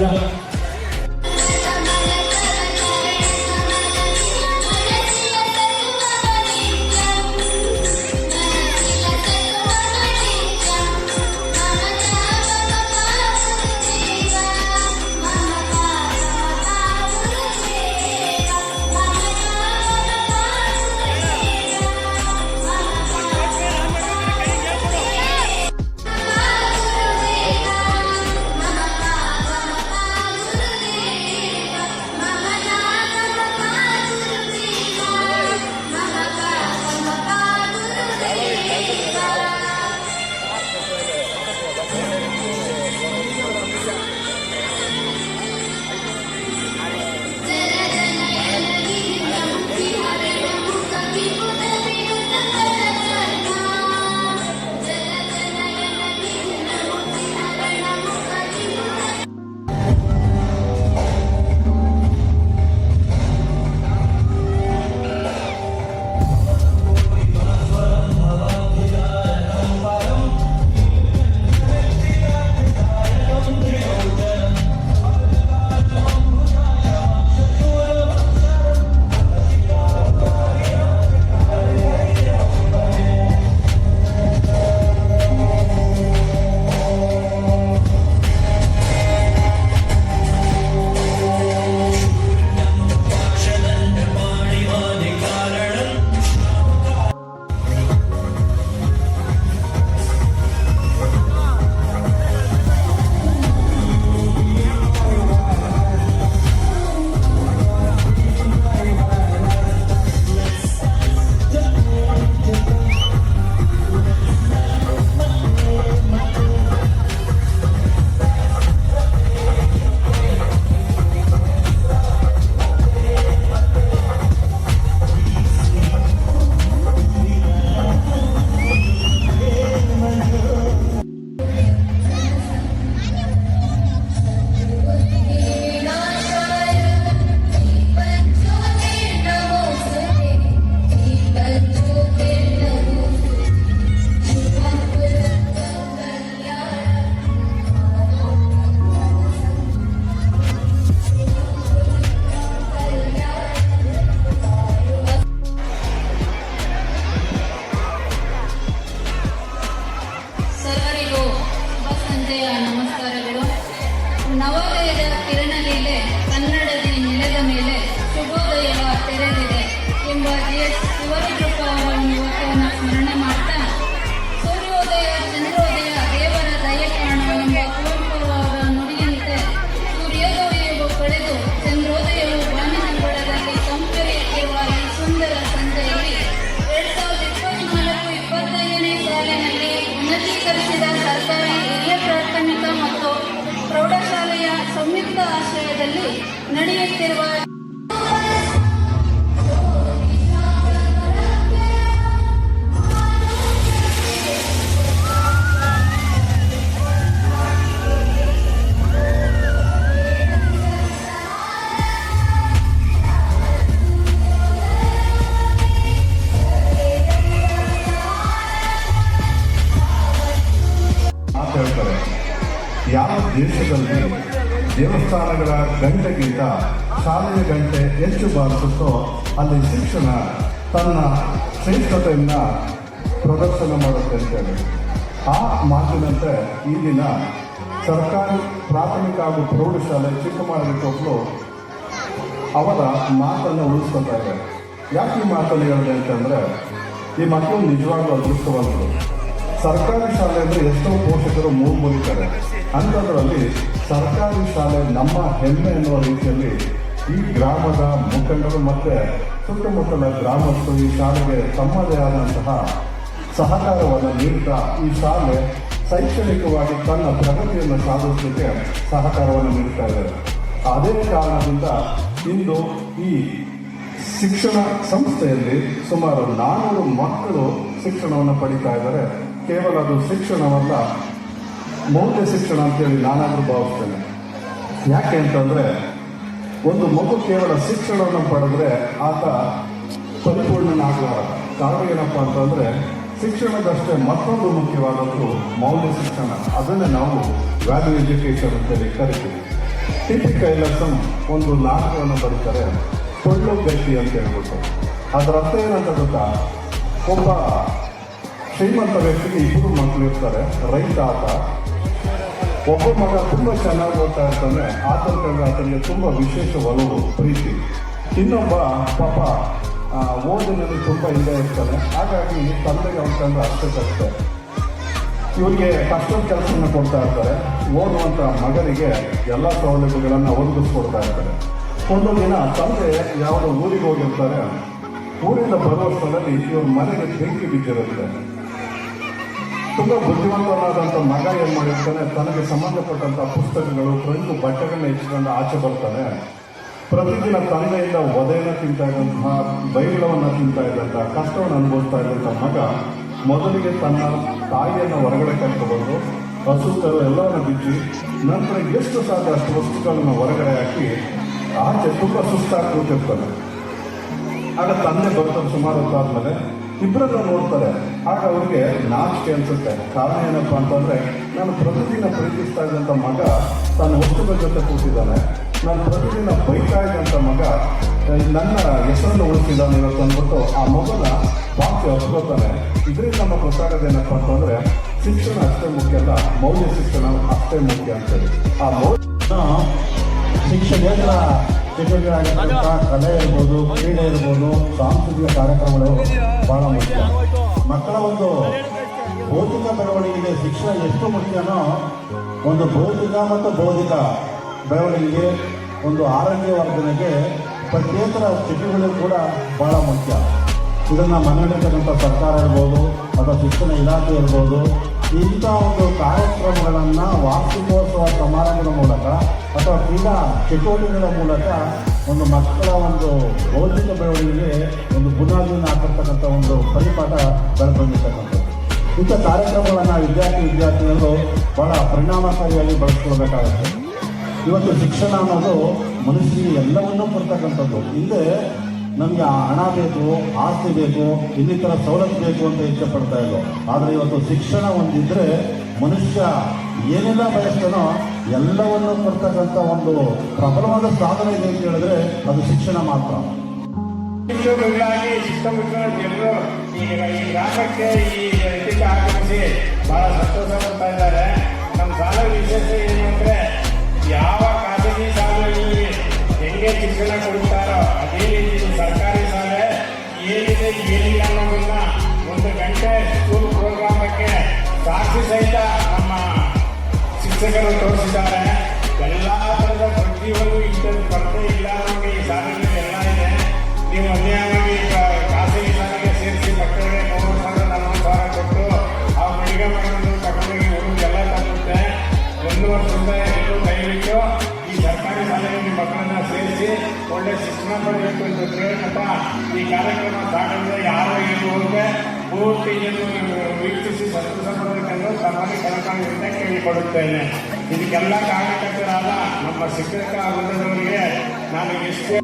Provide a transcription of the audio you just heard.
가자. ಕಿರಣಲೀಲೆ ಕನ್ನಡದಿ ಸಂಯುಕ್ತ ಆಶ್ರಯದಲ್ಲಿ ನಡೆಯುತ್ತಿರುವ ಗಂಟೆಗಿಂತ ಶಾಲೆಯ ಗಂಟೆ ಹೆಚ್ಚು ಬಾರಿಸುತ್ತೋ ಅಲ್ಲಿ ಶಿಕ್ಷಣ ತನ್ನ ಶ್ರೇಷ್ಠತೆಯನ್ನು ಪ್ರದರ್ಶನ ಮಾಡುತ್ತೆ ಅಂತೇಳಿ. ಆ ಮಾತಿನಂತೆ ಈ ದಿನ ಸರ್ಕಾರಿ ಪ್ರಾಥಮಿಕ ಹಾಗೂ ಪ್ರೌಢಶಾಲೆ ಚಿಕ್ಕಮಗಳೂರು ಅವರ ಮಾತನ್ನು ಉಳಿಸ್ಕೊತಾ ಇದ್ದಾರೆ. ಯಾಕೆ ಈ ಮಾತನ್ನು ಹೇಳಿದೆ ಅಂತಂದರೆ, ಈ ಮಕ್ಕಳು ನಿಜವಾಗ್ಲೂ ಅದೃಷ್ಟವಂತರು ಸರ್ಕಾರಿ ಶಾಲೆಯಲ್ಲಿ ಎಷ್ಟೋ ಪೋಷಕರು ಮೂಗು ಮುಗಿತಾರೆ. ಅಂಥದ್ರಲ್ಲಿ ಸರ್ಕಾರಿ ಶಾಲೆ ನಮ್ಮ ಹೆಮ್ಮೆ ಎನ್ನುವ ರೀತಿಯಲ್ಲಿ ಈ ಗ್ರಾಮದ ಮುಖಂಡರು ಮತ್ತೆ ಸುತ್ತಮುತ್ತಲ ಗ್ರಾಮಸ್ಥರು ಈ ಶಾಲೆಗೆ ತಮ್ಮದೇ ಆದಂತಹ ಸಹಕಾರವನ್ನು ನೀಡುತ್ತಾ ಈ ಶಾಲೆ ಶೈಕ್ಷಣಿಕವಾಗಿ ತನ್ನ ಪ್ರಗತಿಯನ್ನು ಸಾಧಿಸಲಿಕ್ಕೆ ಸಹಕಾರವನ್ನು ನೀಡ್ತಾ ಇದ್ದಾರೆ. ಅದೇ ಕಾರಣದಿಂದ ಇಂದು ಈ ಶಿಕ್ಷಣ ಸಂಸ್ಥೆಯಲ್ಲಿ ಸುಮಾರು ನಾನ್ನೂರು ಮಕ್ಕಳು ಶಿಕ್ಷಣವನ್ನು ಪಡಿತಾ ಇದ್ದಾರೆ. ಕೇವಲ ಅದು ಶಿಕ್ಷಣವಲ್ಲ, ಮೌಲ್ಯ ಶಿಕ್ಷಣ ಅಂತೇಳಿ ನಾನಾದರೂ ಭಾವಿಸ್ತೇನೆ. ಯಾಕೆ ಅಂತಂದರೆ, ಒಂದು ಮಗು ಕೇವಲ ಶಿಕ್ಷಣವನ್ನು ಪಡೆದ್ರೆ ಆತ ಪರಿಪೂರ್ಣನಾಗಲಾರ ಕಾರಣ ಏನಪ್ಪ ಅಂತಂದರೆ, ಶಿಕ್ಷಣದಷ್ಟೇ ಮತ್ತೊಂದು ಮುಖ್ಯವಾದದ್ದು ಮೌಲ್ಯ ಶಿಕ್ಷಣ. ಅದನ್ನೇ ನಾವು ವ್ಯಾಲ್ಯೂ ಎಜುಕೇಷನ್ ಅಂತೇಳಿ ಕರಿತೀವಿ. ಟಿಪಿ ಕೈಲಾಸಂ ಒಂದು ನಾಟಕವನ್ನು ಬರೀತಾರೆ ಕೊಳ್ಳು ಗಟ್ಟಿ ಅಂತ ಹೇಳ್ಬಿಟ್ಟು. ಅದರ ಅರ್ಥ ಏನಂತ ಗೊತ್ತಾ? ಒಬ್ಬ ಶ್ರೀಮಂತ ವ್ಯಕ್ತಿಗೆ ಇಬ್ಬರು ಮಕ್ಕಳು ಇರ್ತಾರೆ. ರೈತ ಆತ. ಒಬ್ಬ ಮಗ ತುಂಬ ಚೆನ್ನಾಗಿ ಓದ್ತಾ ಇರ್ತಾನೆ. ಆತನ ಕಂಡ್ರೆ ಆತನಿಗೆ ತುಂಬ ವಿಶೇಷ ಒಲವು, ಪ್ರೀತಿ. ಇನ್ನೊಬ್ಬ ಪಾಪ ಓದಿನಲ್ಲಿ ತುಂಬ ಹಿಂದೆ ಇರ್ತಾನೆ. ಹಾಗಾಗಿ ತಂದೆಗೆ ಅವನ ಕಂಡ್ರೆ ಅಷ್ಟಕ್ಕಷ್ಟೇ ಇವರಿಗೆ ಕಷ್ಟದ ಕೆಲಸವನ್ನು ಕೊಡ್ತಾ ಇರ್ತಾರೆ. ಓದುವಂಥ ಮಗನಿಗೆ ಎಲ್ಲ ಸೌಲಭ್ಯಗಳನ್ನು ಒದಗಿಸ್ಕೊಡ್ತಾ ಇರ್ತಾರೆ. ಒಂದು ದಿನ ತಂದೆ ಯಾವುದೋ ಊರಿಗೆ ಹೋಗಿರ್ತಾರೆ. ಊರಿಂದ ಸ್ಥಳದಲ್ಲಿ ಇವ್ರ ಮನೆಗೆ ಬೆಂಕಿ ಬಿದ್ದಿರುತ್ತೆ. ತುಂಬಾ ಬುದ್ಧಿವಂತನಾದಂಥ ಮಗ ಏನು ಮಾಡಿರ್ತಾನೆ, ತನಗೆ ಸಂಬಂಧಪಟ್ಟಂತ ಪುಸ್ತಕಗಳು ಪ್ರತಿ ಬಟ್ಟೆಗಳನ್ನ ಇಟ್ಕೊಂಡು ಆಚೆ ಬರ್ತಾನೆ. ಪ್ರತಿದಿನ ತಂದೆಯಿಂದ ಒದೆಯನ್ನು ತಿಂತಾ ಇದ್ದಂತಹ ಬೈಗಳವನ್ನ ತಿಂತಾ ಇದ್ದಂತಹ ಕಷ್ಟವನ್ನು ಅನುಭವಿಸ್ತಾ ಇದ್ದಂಥ ಮಗ ಮೊದಲಿಗೆ ತನ್ನ ತಾಯಿಯನ್ನು ಹೊರಗಡೆ ಕರ್ಕೊಬಂದು ಹಸು ಕರು ಎಲ್ಲವನ್ನು ಬಿಚ್ಚಿ, ನಂತರ ಎಷ್ಟು ಸಾಧ್ಯ ಅಷ್ಟು ವಸ್ತುಗಳನ್ನು ಹೊರಗಡೆ ಹಾಕಿ ಆಚೆ ತುಂಬಾ ಸುಸ್ತಾಗಿ ಕೂತಿರ್ತಾನೆ ಆಗ ತಂದೆ ಬರ್ತಾರೆ ಸುಮಾರು ಹೊತ್ತಾದ್ಮೇಲೆ ಇಬ್ಬರನ್ನ ನೋಡ್ತಾರೆ. ಆಗ ಅವ್ರಿಗೆ ನಾಚಿಕೆ ಅನ್ಸುತ್ತೆ. ಕಾರಣ ಏನಪ್ಪಾ ಅಂತಂದ್ರೆ, ನಾನು ಪ್ರತಿದಿನ ಪ್ರೀತಿಸ್ತಾ ಇದ್ದಂಥ ಮಗ ತನ್ನ ವಸ್ತುಗಳ ಜೊತೆ ಕೂತಿದ್ದಾನೆ. ನಾನು ಪ್ರತಿದಿನ ಬೈತಾ ಇದ್ದಂತ ಮಗ ನನ್ನ ಹೆಸರನ್ನು ಉಳಿಸಿದ್ದಾನೆ ಇವತ್ತು ಅಂದ್ಬಿಟ್ಟು ಆ ಮಗನ ವಾಕ್ಯ ಹಚ್ಕೋತಾನೆ ಇದರಿಂದ ನಮಗೆ ಗೊತ್ತಾಗೋದೇನಪ್ಪ ಅಂತಂದ್ರೆ, ಶಿಕ್ಷಣ ಅಷ್ಟೇ ಮುಖ್ಯ ಅಲ್ಲ, ಮೌಲ್ಯ ಶಿಕ್ಷಣ ಅಷ್ಟೇ ಮುಖ್ಯ ಅಂತೇಳಿ. ಆ ಮೌಲ್ಯ ಶಿಕ್ಷಕೇತರ ಚಟುವಟಿಕೆಗಳಾಗಿರ್ತಕ್ಕಂಥ ಕಲೆ ಇರ್ಬೋದು, ಕ್ರೀಡೆ ಇರ್ಬೋದು, ಸಾಂಸ್ಕೃತಿಕ ಕಾರ್ಯಕ್ರಮಗಳು ಬಹಳ ಮುಖ್ಯ. ಮಕ್ಕಳ ಒಂದು ಭೌತಿಕ ಬೆಳವಣಿಗೆಗೆ ಶಿಕ್ಷಣ ಎಷ್ಟು ಮುಖ್ಯನೋ ಒಂದು ಭೌತಿಕ ಮತ್ತು ಬೌದ್ಧಿಕ ಬೆಳವಣಿಗೆಗೆ ಒಂದು ಆರೋಗ್ಯ ವರ್ಧನೆಗೆ ಪಠ್ಯೇತರ ಸ್ಥಿತಿಗಳು ಕೂಡ ಬಹಳ ಮುಖ್ಯ. ಇದನ್ನು ಮನಗಂಡಿರ್ತಕ್ಕಂಥ ಸರ್ಕಾರ ಇರ್ಬೋದು, ಅಥವಾ ಶಿಕ್ಷಣ ಇಲಾಖೆ ಇರ್ಬೋದು ಇಂಥ ಒಂದು ಕಾರ್ಯಕ್ರಮಗಳನ್ನು ವಾರ್ಷಿಕೋತ್ಸವ ಸಮಾರಂಭದ ಮೂಲಕ ಅಥವಾ ಕ್ರೀಡಾ ಚಟುವಟಿಕೆಗಳ ಮೂಲಕ ಒಂದು ಮಕ್ಕಳ ಒಂದು ಬೌದ್ಧಿಕ ಬೆಳವಣಿಗೆಗೆ ಒಂದು ಬುನಾದಿಯನ್ನು ಹಾಕಿರ್ತಕ್ಕಂಥ ಒಂದು ಪರಿಪಾಠ ಬೆಳೆದುಕೊಂಡಿರ್ತಕ್ಕಂಥದ್ದು. ಇಂಥ ಕಾರ್ಯಕ್ರಮಗಳನ್ನು ವಿದ್ಯಾರ್ಥಿ ವಿದ್ಯಾರ್ಥಿಗಳು ಬಹಳ ಪರಿಣಾಮಕಾರಿಯಾಗಿ ಬಳಸ್ಕೊಳ್ಬೇಕಾಗುತ್ತೆ. ಇವತ್ತು ಶಿಕ್ಷಣ ಅನ್ನೋದು ಮನುಷ್ಯನಿಗೆ ಎಲ್ಲವನ್ನೂ ಕೊಡ್ತಕ್ಕಂಥದ್ದು. ಹಿಂದೆ ನಮಗೆ ಹಣ ಬೇಕು, ಆಸ್ತಿ ಬೇಕು, ಇನ್ನಿತರ ಸವಲತ್ತು ಬೇಕು ಅಂತ ಇಚ್ಛೆ ಪಡ್ತಾ ಇದ್ರು ಆದರೆ ಇವತ್ತು ಶಿಕ್ಷಣ ಒಂದಿದ್ದರೆ ಮನುಷ್ಯ ಏನೆಲ್ಲ ಬಯಸ್ತಾನೋ ಎಲ್ಲವನ್ನು ಕೊಡ್ತಕ್ಕಂಥ ಒಂದು ಪ್ರಬಲವಾದ ಸಾಧನೆ ಇದೆ ಅಂತ ಹೇಳಿದ್ರೆ ಅದು ಶಿಕ್ಷಣ ಮಾತ್ರ. ಶಿಕ್ಷಕರು ಎಲ್ಲರೂ ಈಗ ಈ ಗ್ರಾಮಕ್ಕೆ ಈ ಇದಕ್ಕೆ ಬಹಳ ಸಂತೋಷ ಪಡ್ತಾ ಇದ್ದಾರೆ. ನಮ್ಮ ಶಾಲೆ ವಿಶೇಷ ಏನು ಅಂದ್ರೆ ಯಾವ ಖಾಸಗಿ ಶಾಲೆಗಳಲ್ಲಿ ಹೆಂಗೆ ಶಿಕ್ಷಣ ಕೊಡ್ತಾರೋ ಅದೇ ರೀತಿ ಸರ್ಕಾರಿ ಶಾಲೆ ಏನಿದೆ ಏನಿಲ್ಲ ಅನ್ನೋದನ್ನ ಒಂದು ಗಂಟೆ ಸ್ಕೂಲ್ ಪ್ರೋಗ್ರಾಮಕ್ಕೆ ಸಾಕ್ಷಿ ಸಹಿತ ನಮ್ಮ ಶಿಕ್ಷಕರು ತೋರಿಸಿದ್ದಾರೆ. ಎಲ್ಲ ಥರದ ಪ್ರತಿಯೊಂದು ಇಂಥದ್ದು ಸ್ಪರ್ಧೆ ಇಲ್ಲ ನಮಗೆ ಈ ಶಾಲೆಗಳಲ್ಲಿ ಎಲ್ಲ ಇದೆ. ನೀವು ಅನ್ಯಾಯವಾಗಿ ಅಂತ ಈ ಕಾರ್ಯಕ್ರಮ ಸಾಗಿದ್ರೆ ಯಾರು ಏನು ಹೋದ್ರೆ ಪೂರ್ತಿ ಏನು ವೀಕ್ಷಿಸಿ ಸಂತೋಷ ಪಡಬೇಕೆಂದು ತಮ್ಮಲ್ಲಿ ಕಳಕಳಿಯಿಂದ ಕೇಳಿಕೊಡುತ್ತೇನೆ ಇದಕ್ಕೆಲ್ಲ ಕಾರ್ಯಕರ್ತರಾದ ನಮ್ಮ ಶಿಕ್ಷಕ ವೃಂದದವರಿಗೆ ನಾನು ಎಷ್ಟೇ